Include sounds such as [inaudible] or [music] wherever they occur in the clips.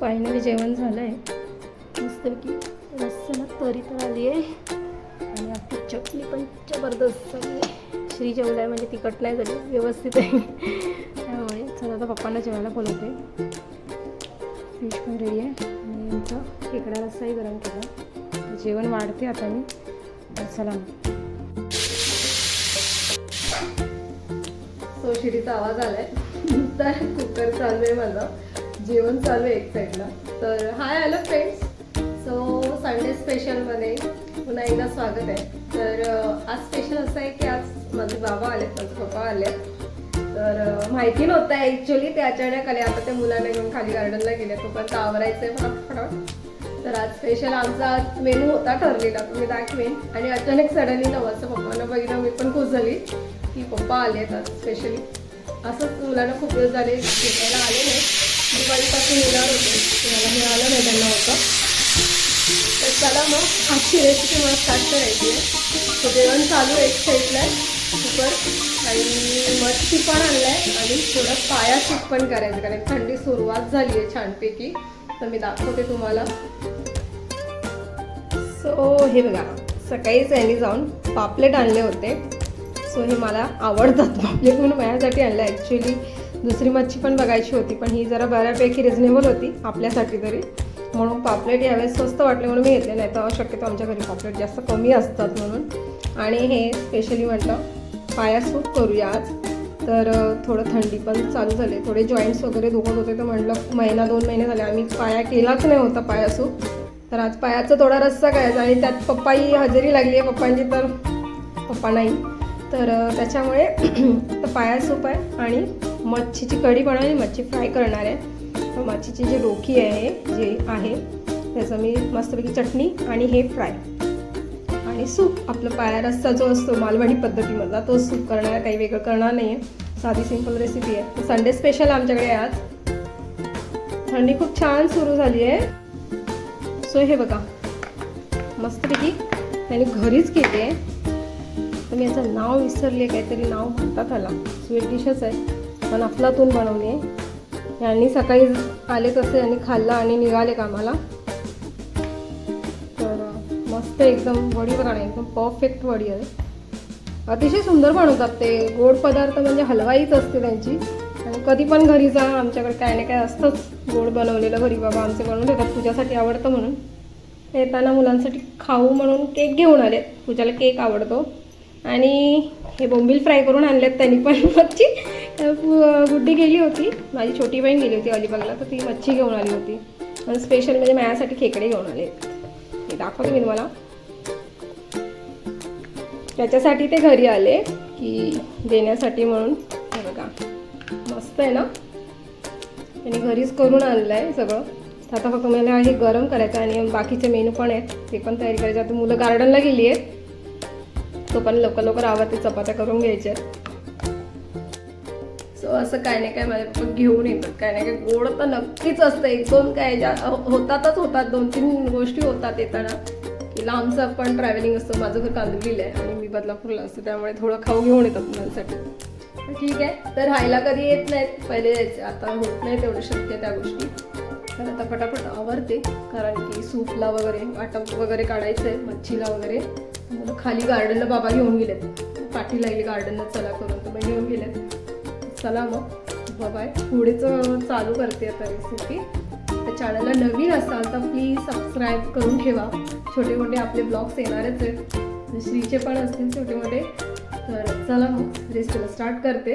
Finally जेवण झालं आहे मस्तपैकी रस्त्याला तरी तर आली आहे आणि आपली चटणी पण जबरदस्त झाली आहे श्री जेवलं आहे म्हणजे तिखट नाही झाली व्यवस्थित आहे. त्यामुळे चला आता पप्पांना जेवायला बोलवते. फिश पण रेडी आहे. आणि यांचा खेकडा रस्साही गरम केला. जेवण वाढते आता मी. तर चला सो शिरीचा आवाज आलाय. तर कुकर चालू आहे माझा. जेवण चालू आहे एक साईडला तर hi hello friends so Sunday स्पेशलमध्ये पुन्हा एकदा स्वागत आहे. तर आज स्पेशल असं आहे की आज माझे बाबा आलेत माझे पप्पा आले तर माहिती नव्हतं ॲक्च्युली ते अचानक आले. आता ते मुलांना घेऊन खाली गार्डनला गेले. पण आवरायचं आहे फटाफट. तर आज स्पेशल आमचा मेनू होता ठरलेला. तुम्ही दाखवेन. आणि अचानक सडनली नवाचं पप्पांना बघितलं मी पण खुश झाली की पप्पा आले आहेत स्पेशली असंच मुलांना खूप दिवस झाले भेटायला आले नाही. दिवाळीपासून येणार होते. मला मिळालं नाही त्यांना होतं. तर चला मग आजची रेसिपी मला स्टार्ट करायची आहे. तर जेवण चालू आहे एक साईडला कुकर आणि मच्छी पण आणलं आहे आणि थोडं पाया सूप पण करायचं कारण थंडी सुरुवात झाली आहे छानपैकी. तर मी दाखवते तुम्हाला. सो हे बघा. सकाळीच यांनी जाऊन पापलेट आणले होते. सो हे मला आवडतात. पापलेट म्हणून माझ्यासाठी आणलं ॲक्च्युली दुसरी मच्छी पण बघायची होती पण ही जरा बऱ्यापैकी रिझनेबल होती आपल्यासाठी तरी. म्हणून पापलेट यावेळेस स्वस्त वाटले म्हणून मी घेतले नाही तर शक्यतो आमच्या घरी पापलेट जास्त कमी असतात म्हणून. आणि हे स्पेशली म्हटलं पाया सूप करूया आज. तर थोडं थंडी पण चालू झाली थोडे जॉईंट्स वगैरे दुखत होते तर म्हटलं महिना दोन महिने झाले आम्ही पाया केलाच नाही होता पाया सूप. तर आज पायाचा थोडा रस्सा करायचा आणि त्यात पप्पाही हजेरी लागली आहे पप्पांची तर पप्पा नाही. तर त्याच्यामुळे [clears throat] तर पाया सूप आहे आणि मच्छीची कढी बनवली मच्छी फ्राय करणार आहे. मच्छीची जी डोकी आहे जे आहे त्याचं मी मस्तपैकी चटणी आणि हे फ्राय. आणि सूप आपलं पाया रस्सा जो असतो मालवाडी पद्धतीमधला तो सूप करणार काही वेगळं करणार नाही आहे साधी सिंपल रेसिपी आहे. संडे स्पेशल आमच्याकडे आज. थंडी खूप छान सुरू झाली आहे. सो हे बघा. मस्तपैकी त्यांनी घरीच केली आहे. तर मी याचं नाव विसरले काहीतरी नाव म्हणतात त्याला. स्वीट डिशच आहे. पण अफलातून बनवली आहे. यांनी सकाळी आले तसे यांनी खाल्लं आणि निघाले कामाला. तर मस्त एकदम वडी बघा एकदम परफेक्ट वडी आहे. अतिशय सुंदर बनवतात ते. गोड पदार्थ म्हणजे हलवाईच असते त्यांची. आणि कधी पण घरी जा आमच्याकडे काय ना काय असतंच गोड बनवलेलं घरी बाबा आमचे बनवून ठेवतात पूजासाठी आवडतं म्हणून. येताना मुलांसाठी खाऊ म्हणून केक घेऊन आले. पूजाला केक आवडतो. आणि हे बोंबील फ्राय करून आणलेत त्यांनी पण. [laughs] मच्छी. तर गुड्डी गेली होती. माझी छोटी बहीण गेली होती अलिबागला तर ती मच्छी घेऊन आली होती. आणि स्पेशल म्हणजे माझ्यासाठी खेकडे घेऊन आले. हे दाखवते मी तुम्हाला. त्याच्यासाठी ते घरी आले की देण्यासाठी म्हणून. बघा. मस्त आहे ना? त्यांनी घरीच करून आणलं आहे सगळं. तर आता फक्त मला हे गरम करायचं आणि बाकीचे मेनू पण आहेत. ते पण तयारी करायचे. आता मुलं गार्डनला गेली आहेत. तो पण लवकर लवकर आवाज चपात्या करून घ्यायच्या सो असं काय नाही काय माझ्या पप्पा घेऊन येतात काय नाही काय गोड तर नक्कीच असतं. एक दोन काय ज्या होतातच होतात दोन तीन गोष्टी होतात येताना. की लांबचं पण ट्रॅव्हलिंग असतं माझं घर कांदिवलीला आहे आणि मी बदलापूरला असते त्यामुळे थोडं खाऊ घेऊन येतात मुलांसाठी. ठीक आहे तर राहायला कधी येत नाहीत पहिले यायचे आता होत नाही तेवढं शक्य त्या गोष्टी. तर आता पटापट आवरते कारण की सूपला वगैरे वाटप वगैरे काढायचं आहे मच्छीला वगैरे. खाली गार्डनला बाबा घेऊन गेलेत. पाठी लागली गार्डनला चला करून तर मग घेऊन गेलेत चला मग. बाय पुढेचं चालू करते आता रेसिपी तर चॅनलला नवीन असाल तर प्लीज सबस्क्राईब करून ठेवा. छोटे मोठे आपले ब्लॉग्स येणारच आहेत. श्रीचे पण असतील छोटे मोठे. तर चला मग रेसिपीला स्टार्ट करते.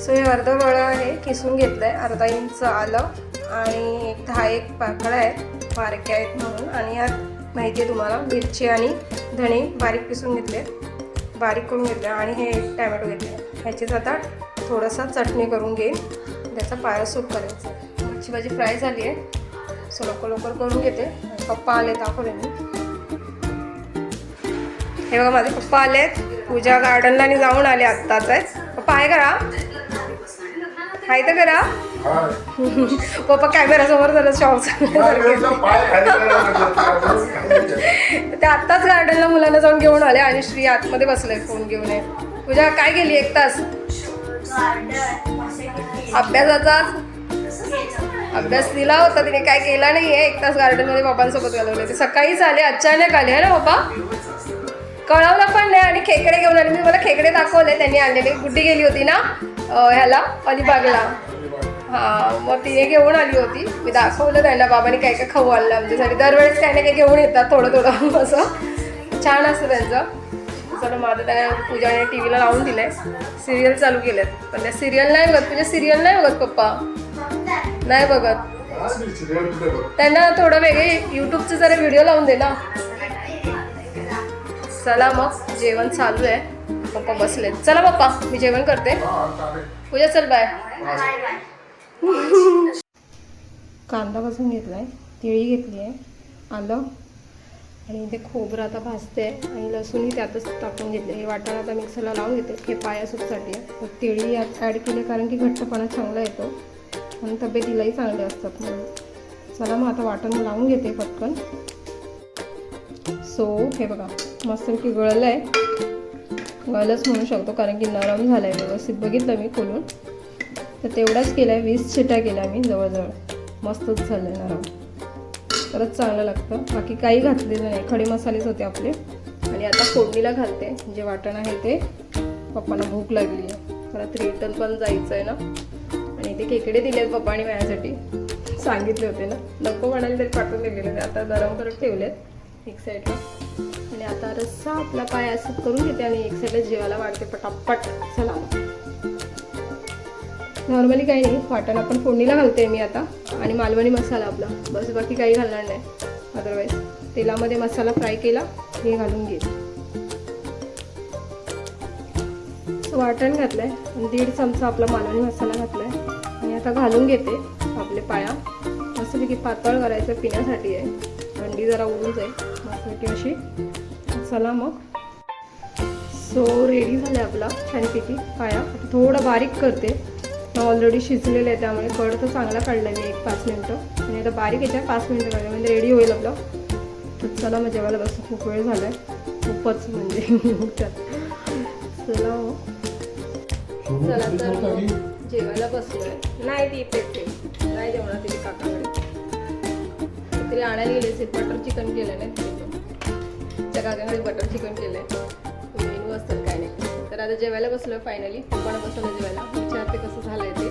सो हे अर्ध वळं आहे किसून घेतलं आहे अर्धा इंच आलं. आणि एक दहा एक पाकळ्या आहेत. बारक्या आहेत म्हणून. आणि यात माहिती आहे तुम्हाला मिरची आणि धणे बारीक पिसून घेतले बारीक करून घेतले. आणि हे टॅमॅटो घेतले. ह्याचीच आता थोडंसं चटणी करून घेईन. त्याचा पाया सूप करायचा मच्छी भाजी फ्राय झाली आहे. सो लवकर लवकर करून घेते. पप्पा आले दाखवले मी. हे बघा माझे पप्पा आलेत पूजा गार्डनला आणि जाऊन आले आत्ताच आहे पप्पा आहे करा. हाय तर करा. पप्पा कॅमेरासमोर जरा शॉक ते आत्ताच गार्डनला मुलांना जाऊन घेऊन आले आणि श्री आतमध्ये बसलाय फोन घेऊन आहे पूजा काय गेली एक तास? अभ्यासाचा? अभ्यास दिला होता तिने काय केला नाही आहे एक तास गार्डनमध्ये बाबांसोबत घालवले. ते सकाळीच आले अचानक आले आहे ना बाबा? कळवलं पण नाही आणि खेकडे घेऊन आले. मी मला खेकडे दाखवले त्यांनी आणलेले. गुड्डी गेली होती ना ह्याला अलिबागला. हा मग तिने घेऊन आली होती. मी दाखवलं त्यांना बाबांनी काय काय खाऊ आणलं आमच्यासाठी. दरवेळेस काही ना काही घेऊन येतात थोडं थोडं असं. छान असतं त्यांचं. चला माझं त्याने पूजाने टी व्हीला लावून दिलंय. सिरियल चालू केलेत. पण त्या सिरियल नाही बघत. तुझ्या सिरियल नाही बघत पप्पा? नाही बघत. त्यांना थोडं वेगळे युट्यूबचे जरा व्हिडिओ लावून दे ना. चला मग जेवण चालू आहे. पप्पा बसलेत. चला पप्पा मी जेवण करते. पूजा चल बाय कांदा भाजून घेतलाय. तिळी घेतली आहे. आलं? आणि इथे खोबरं आता भाजते आणि लसूणही त्यातच टाकून घेतले हे वाटाणा आता मिक्सरला लावून घेते. हे पायासूपसाठी तर तिळी यात ॲड केले कारण की घट्टपणा चांगला येतो. आणि तब्येतीलाही चांगले असतात म्हणून. चला मग आता वाटण लावून घेते पटकन. सो हे बघा. मस्तपैकी गळलं आहे गळलंच म्हणू शकतो कारण की नरम झालं आहे व्यवस्थित बघितलं मी खोलून. तर तेवढाच केला आहे वीस शिट्या केल्या मी जवळजवळ. मस्तच झालं आहे नरम. तरच चांगलं लागतं. बाकी काही घातलेलं नाही. खडे मसालेच होते आपले. आणि आता फोडणीला घालते. जे वाटण आहे ते. पप्पांना भूक लागली आहे. परत रिटर्न पण जायचं आहे ना. आणि ते खेकडे दिले आहेत पप्पाने माझ्यासाठी. सांगितले होते ना. नको म्हणाले तरी पाठवून दिलेले ते आता गरम करत ठेवलेत. एक साईडला आणि आता रस्सा आपला पाय असं करून घेते आणि एक साईडला जेवायला वाढते पटापट. चला. नॉर्मली काही नाही. वाटण आपण फोडणीला घालते मी आता. आणि मालवणी मसाला आपला. बस बाकी काही घालणार नाही. अदरवाईज तेलामध्ये मसाला फ्राय केला हे घालून घे. वाटण घातलंय. आहे दीड चमचा आपला मालवणी मसाला घातलाय. आणि आता घालून घेते आपले पाया. मस्तपैकी पातळ करायचं पिण्यासाठी आहे. थंडी जरा उडून जाईल. मस्तपैकी अशी चला मग. सो रेडी झाले आपला छानपैकी पाया. थोडं बारीक करते. ऑलरेडी शिजलेलं आहे त्यामुळे कड तर चांगला काढला मी एक पाच मिनटं. आणि आता बारीक याच्या पाच मिनटं काढलं म्हणजे रेडी होईल आपलं. तर चला मग जेवायला बस खूप वेळ झाला आहे खूपच म्हणजे चला मग चला तर जेवायला बसलोय. नाही ती पेटते नाही जेवणार तिथे काकाकडे. तरी आणायला गेले बटर चिकन केलं नाही त्या काकाकडे बटर चिकन केलंय. मेनू आता जेवायला बसलोय फायनली पप्पाला बसवलं जेवायला. विचारते कसं झालंय ते.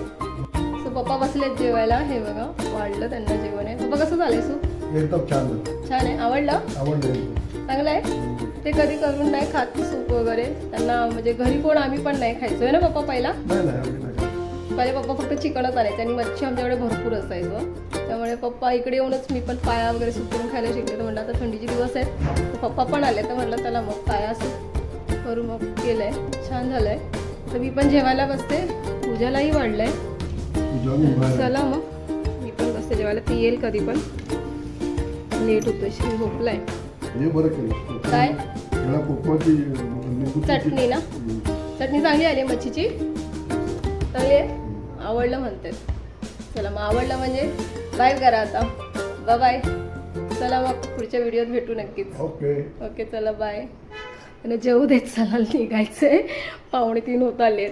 सो पप्पा बसलेत जेवायला. हे बघा वाढलं त्यांना जेवण आहे. पप्पा कसं झालंय सू? एकदम छान छान आहे. आवडलं? आवडलं चांगलं आहे? ते कधी करून नाही खात सूप वगैरे. त्यांना म्हणजे घरी कोण आम्ही पण नाही खायचोय ना पप्पा पहिला. पहिले पप्पा फक्त चिकनच आणायचे आणि मच्छी आमच्याकडे भरपूर असायचं. त्यामुळे पप्पा इकडे येऊनच मी पण पाया वगैरे सुकवून खायला शिकले. तर म्हटलं आता थंडीचे दिवस आहेत. तर पप्पा पण आले. तर म्हटलं त्याला मग पाया सूप करू मग केलंय. छान झालंय. तर मी पण जेवायला बसते. पूजालाही तुझ्या उभा चला मग. मी पण बसते जेवायला. ती येईल कधी पण. लेट होतोय श्री झोपलाय. हे बरं केलं काय? चटणी ना. चटणी चांगली आली आहे मच्छीची. चांगली आहे? आवडलं म्हणते. चला मग आवडलं म्हणजे बाय करा आता. बाय बाय चला मग पुढच्या व्हिडिओत भेटू नक्कीच. ओके ओके चला बाय आणि जेवू देत चलाल निघायचं आहे पावणे तीन होत आले